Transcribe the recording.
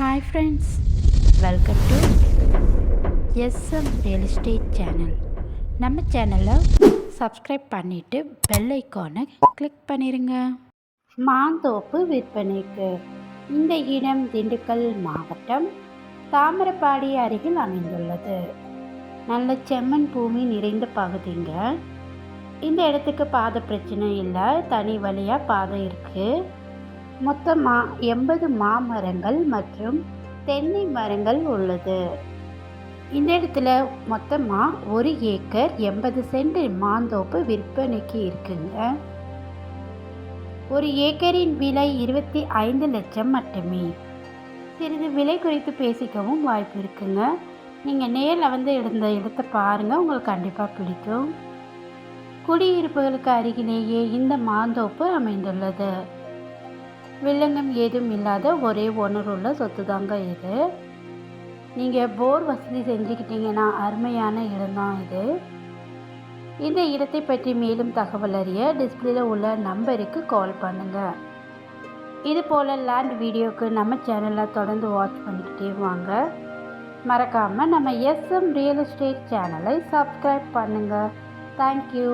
Hi friends welcome to SM real estate channel நம்ம சேனலை subscribe பண்ணிவிட்டு பெல் ஐக்கானை கிளிக் பண்ணிடுங்க மாந்தோப்பு விற்பனைக்கு இந்த இடம் திண்டுக்கல் மாவட்டம் தாமிரபாடி அருகில் அமைந்துள்ளது. நல்ல செம்மண் பூமி நிறைந்த பகுதிங்க. இந்த இடத்துக்கு பாதை பிரச்சனை இல்லை. தனி வழியாக பாதை இருக்குது மொத்தமாக எண்பது மாமரங்கள் மற்றும் தென்னை மரங்கள் உள்ளது. இந்த இடத்துல மொத்தமாக ஒரு ஏக்கர் எண்பது சென்ட் மாந்தோப்பு விற்பனைக்கு இருக்குங்க ஒரு ஏக்கரின் விலை இருபத்தி ஐந்து லட்சம் மட்டுமே. சிறிது விலை குறித்து பேசிக்கவும் வாய்ப்பு இருக்குங்க. நீங்கள் நேரில் வந்து இருந்த இடத்த பாருங்கள் உங்களுக்கு கண்டிப்பாக பிடிக்கும். குடியிருப்புகளுக்கு அருகிலேயே இந்த மாந்தோப்பு அமைந்துள்ளது. வில்லங்கம் ஏதும் இல்லாத ஒரே ஓனர் உள்ள சொத்து தாங்க இது. நீங்கள் போர் வசதி செஞ்சுக்கிட்டீங்கன்னா அருமையான இடம்தான் இது. இந்த இடத்தை பற்றி மேலும் தகவல் அறிய டிஸ்பிளேல உள்ள நம்பருக்கு கால் பண்ணுங்கள் இது போல் லேண்ட் வீடியோக்கு நம்ம சேனலில் தொடர்ந்து வாட்ச் பண்ணிக்கிட்டே வாங்க. மறக்காமல் நம்ம எஸ்எம் ரியல் எஸ்டேட் சேனலை சப்ஸ்கிரைப் பண்ணுங்கள் தேங்க்யூ.